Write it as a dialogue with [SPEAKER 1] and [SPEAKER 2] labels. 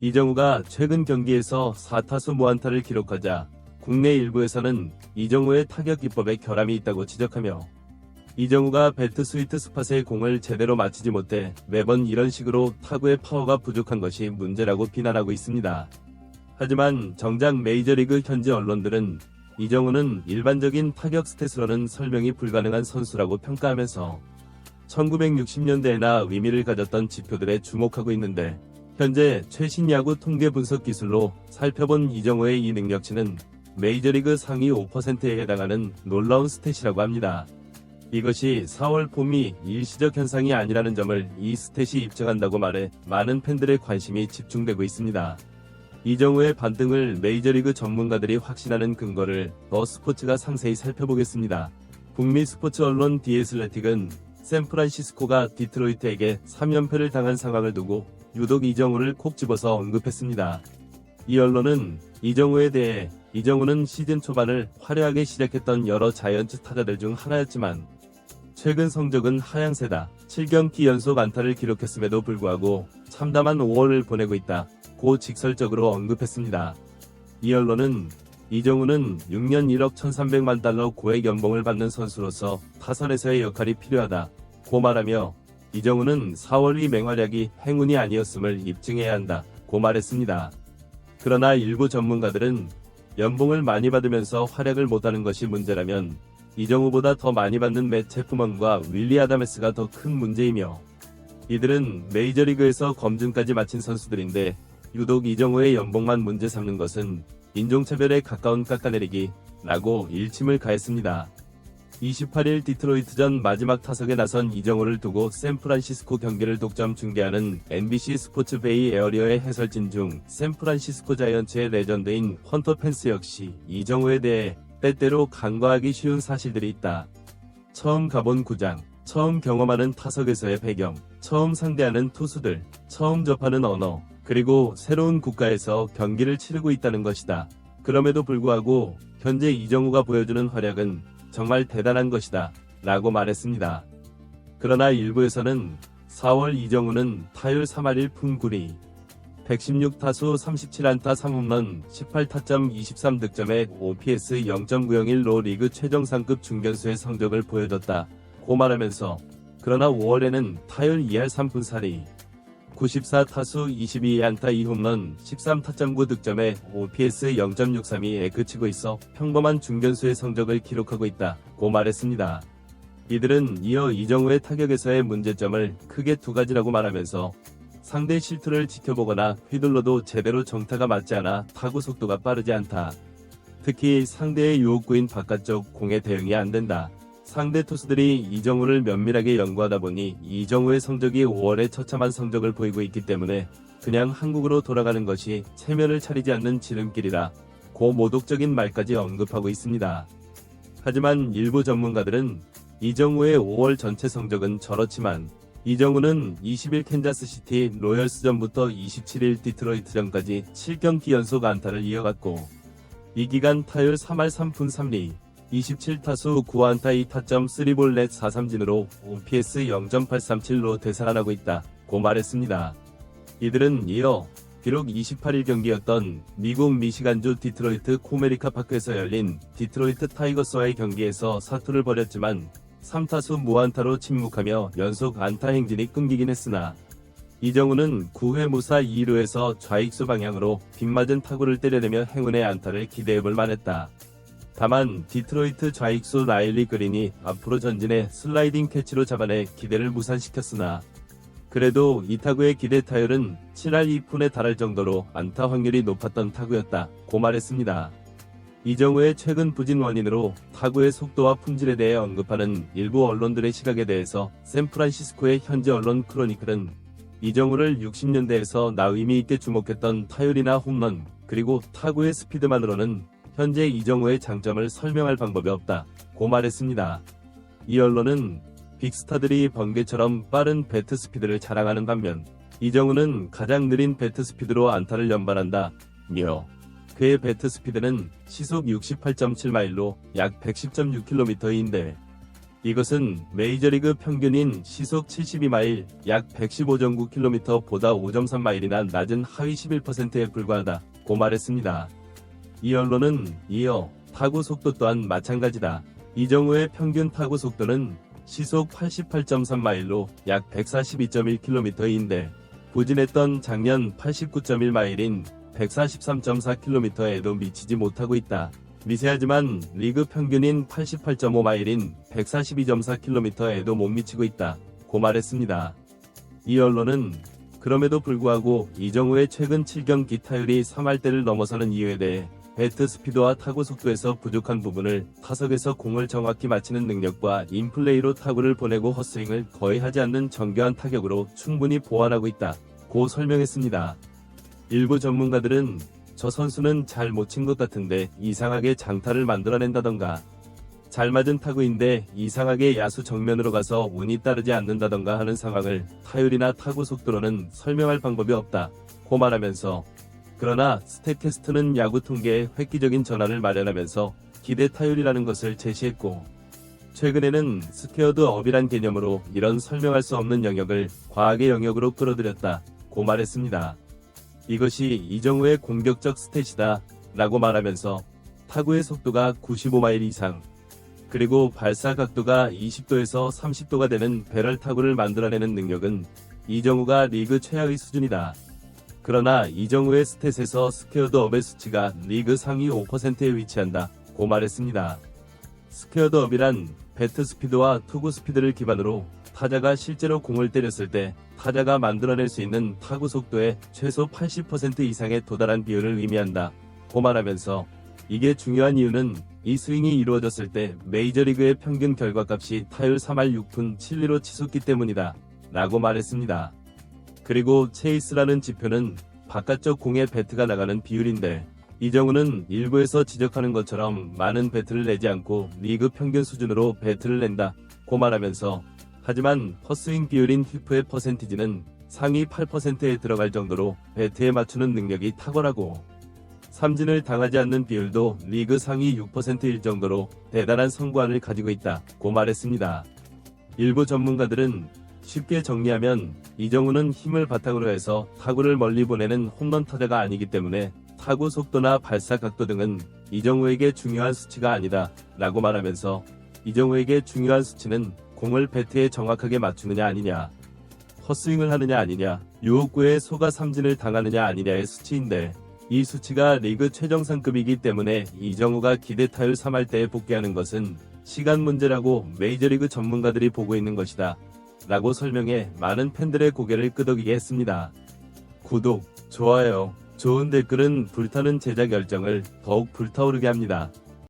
[SPEAKER 1] 이정우가 최근 경기에서 4타수 무안타를 기록하자 국내 일부에서는 이정우의 타격 기법에 결함이 있다고 지적하며 이정우가 배트 스위트 스팟에 공을 제대로 맞히지 못해 매번 이런 식으로 타구의 파워가 부족한 것이 문제라고 비난하고 있습니다. 하지만 정작 메이저리그 현지 언론들은 이정우는 일반적인 타격 스탯으로는 설명이 불가능한 선수라고 평가하면서 1960년대에나 의미를 가졌던 지표들에 주목하고 있는데 현재 최신 야구 통계 분석 기술로 살펴본 이정우의 이 능력치는 메이저리그 상위 5%에 해당하는 놀라운 스탯이라고 합니다. 이것이 4월 봄이 일시적 현상이 아니라는 점을 이 스탯이 입증한다고 말해 많은 팬들의 관심이 집중되고 있습니다. 이정우의 반등을 메이저리그 전문가들이 확신하는 근거를 더 스포츠가 상세히 살펴보겠습니다. 북미 스포츠 언론 디에슬레틱은 샌프란시스코가 디트로이트에게 3연패를 당한 상황을 두고 유독 이정우를 콕 집어서 언급했습니다. 이 언론은 이정우에 대해 이정우는 시즌 초반을 화려하게 시작했던 여러 자이언츠 타자들 중 하나였지만 최근 성적은 하향세다. 7경기 연속 안타를 기록했음에도 불구하고 참담한 5월을 보내고 있다. 고 직설적으로 언급했습니다. 이 언론은 이정우는 6년 1억 1300만 달러 고액 연봉을 받는 선수로서 타선에서의 역할이 필요하다. 고 말하며 이정우는 4월 이 맹활약이 행운이 아니었음을 입증해야 한다. 고 말했습니다. 그러나 일부 전문가들은 연봉을 많이 받으면서 활약을 못하는 것이 문제라면 이정우보다 더 많이 받는 맷 체프먼과 윌리 아다메스가 더 큰 문제이며 이들은 메이저리그에서 검증까지 마친 선수들인데 유독 이정우의 연봉만 문제 삼는 것은 인종차별에 가까운 깎아내리기 라고 일침을 가했습니다. 28일 디트로이트전 마지막 타석에 나선 이정우를 두고 샌프란시스코 경기를 독점 중계하는 NBC 스포츠 베이 에어리어의 해설진 중 샌프란시스코 자이언츠의 레전드인 헌터 펜스 역시 이정우에 대해 때때로 간과하기 쉬운 사실들이 있다. 처음 가본 구장, 처음 경험하는 타석에서의 배경, 처음 상대하는 투수들, 처음 접하는 언어, 그리고 새로운 국가에서 경기를 치르고 있다는 것이다. 그럼에도 불구하고 현재 이정우가 보여주는 활약은 정말 대단한 것이다. 라고 말했습니다. 그러나 일부에서는 4월 이정우는 타율 3할 1푼 9리, 116타수 37안타 3홈런 18타점 23득점에 OPS 0.901로 리그 최정상급 중견수의 성적을 보여줬다. 고 말하면서 그러나 5월에는 타율 2할 3푼 4리, 94타수 22안타 2홈런 13타점 9득점에 OPS 0.632에 그치고 있어 평범한 중견수의 성적을 기록하고 있다. 고 말했습니다. 이들은 이어 이정우의 타격에서의 문제점을 크게 두 가지라고 말하면서 상대 실투를 지켜보거나 휘둘러도 제대로 정타가 맞지 않아 타구 속도가 빠르지 않다. 특히 상대의 유혹구인 바깥쪽 공에 대응이 안 된다. 상대 투수들이 이정우를 면밀하게 연구하다 보니 이정우의 성적이 5월에 처참한 성적을 보이고 있기 때문에 그냥 한국으로 돌아가는 것이 체면을 차리지 않는 지름길이라 고 모독적인 말까지 언급하고 있습니다. 하지만 일부 전문가들은 이정우의 5월 전체 성적은 저렇지만 이정우는 20일 캔자스시티 로열스전부터 27일 디트로이트전까지 7경기 연속 안타를 이어갔고 이 기간 타율 3할 3푼 3리 27타수 9안타 2타점 3볼 넷 4삼진으로 OPS 0.837로 되살아나고 있다. 고 말했습니다. 이들은 이어 비록 28일 경기였던 미국 미시간주 디트로이트 코메리카 파크에서 열린 디트로이트 타이거스와의 경기에서 사투를 벌였지만 3타수 무안타로 침묵하며 연속 안타 행진이 끊기긴 했으나 이정우는 9회 무사 2루에서 좌익수 방향으로 빗맞은 타구를 때려내며 행운의 안타를 기대해볼 만했다. 다만 디트로이트 좌익수 라일리 그린이 앞으로 전진해 슬라이딩 캐치로 잡아내 기대를 무산시켰으나 그래도 이 타구의 기대 타율은 7할 2푼에 달할 정도로 안타 확률이 높았던 타구였다. 고 말했습니다. 이정우의 최근 부진 원인으로 타구의 속도와 품질에 대해 언급하는 일부 언론들의 시각에 대해서 샌프란시스코의 현지 언론 크로니클은 이정우를 60년대에서 나 의미 있게 주목했던 타율이나 홈런 그리고 타구의 스피드만으로는 현재 이정우의 장점을 설명할 방법이 없다. 고 말했습니다. 이 언론은 빅스타들이 번개처럼 빠른 배트 스피드를 자랑하는 반면 이정우는 가장 느린 배트 스피드로 안타를 연발한다. 며 그의 배트 스피드는 시속 68.7마일로 약 110.6km인데 이것은 메이저리그 평균인 시속 72마일 약 115.9km보다 5.3마일이나 낮은 하위 11%에 불과하다 고 말했습니다. 이 언론은 이어 타구 속도 또한 마찬가지다. 이정우의 평균 타구 속도는 시속 88.3마일로 약 142.1km인데 부진했던 작년 89.1마일인 143.4km에도 미치지 못하고 있다. 미세하지만 리그 평균인 88.5마일인 142.4km에도 못 미치고 있다. 고 말했습니다. 이 언론은 그럼에도 불구하고 이정우의 최근 7경기 타율이 3할대를 넘어서는 이유에 대해 배트 스피드와 타구 속도에서 부족한 부분을 타석에서 공을 정확히 맞히는 능력과 인플레이로 타구를 보내고 헛스윙을 거의 하지 않는 정교한 타격으로 충분히 보완하고 있다. 고 설명했습니다. 일부 전문가들은 저 선수는 잘 못 친 것 같은데 이상하게 장타를 만들어낸다던가 잘 맞은 타구인데 이상하게 야수 정면으로 가서 운이 따르지 않는다던가 하는 상황을 타율이나 타구 속도로는 설명할 방법이 없다. 고 말하면서 그러나 스태캐스트는 야구 통계에 획기적인 전환을 마련하면서 기대 타율이라는 것을 제시했고 최근에는 스퀘어드 업이란 개념으로 이런 설명할 수 없는 영역을 과학의 영역으로 끌어들였다. 고 말했습니다. 이것이 이정우의 공격적 스탯이다. 라고 말하면서 타구의 속도가 95마일 이상, 그리고 발사 각도가 20도에서 30도가 되는 배럴 타구를 만들어내는 능력은 이정우가 리그 최하의 수준이다. 그러나 이정우의 스탯에서 스퀘어드 업의 수치가 리그 상위 5%에 위치한다. 고 말했습니다. 스퀘어드 업이란 배트 스피드와 투구 스피드를 기반으로 타자가 실제로 공을 때렸을 때 타자가 만들어낼 수 있는 타구 속도의 최소 80% 이상에 도달한 비율을 의미한다. 고 말하면서 이게 중요한 이유는 이 스윙이 이루어졌을 때 메이저리그의 평균 결과값이 타율 3할 6푼 7리로 치솟기 때문이다. 라고 말했습니다. 그리고 체이스라는 지표는 바깥쪽 공에 배트가 나가는 비율인데 이정우는 일부에서 지적하는 것처럼 많은 배트를 내지 않고 리그 평균 수준으로 배트를 낸다. 고 말하면서 하지만 헛스윙 비율인 휘프의 퍼센티지는 상위 8%에 들어갈 정도로 배트에 맞추는 능력이 탁월하고 삼진을 당하지 않는 비율도 리그 상위 6%일 정도로 대단한 성과를 가지고 있다. 고 말했습니다. 일부 전문가들은 쉽게 정리하면 이정우는 힘을 바탕으로 해서 타구를 멀리 보내는 홈런 타자가 아니기 때문에 타구 속도나 발사 각도 등은 이정우에게 중요한 수치가 아니다. 라고 말하면서 이정우에게 중요한 수치는 공을 배트에 정확하게 맞추느냐 아니냐, 헛스윙을 하느냐 아니냐, 유혹구에 소가 삼진을 당하느냐 아니냐의 수치인데 이 수치가 리그 최정상급이기 때문에 이정우가 기대 타율 3할 때에 복귀하는 것은 시간 문제라고 메이저리그 전문가들이 보고 있는 것이다. 라고 설명해 많은 팬들의 고개를 끄덕이게 했습니다. 구독, 좋아요, 좋은 댓글은 불타는 제작 열정을 더욱 불타오르게 합니다.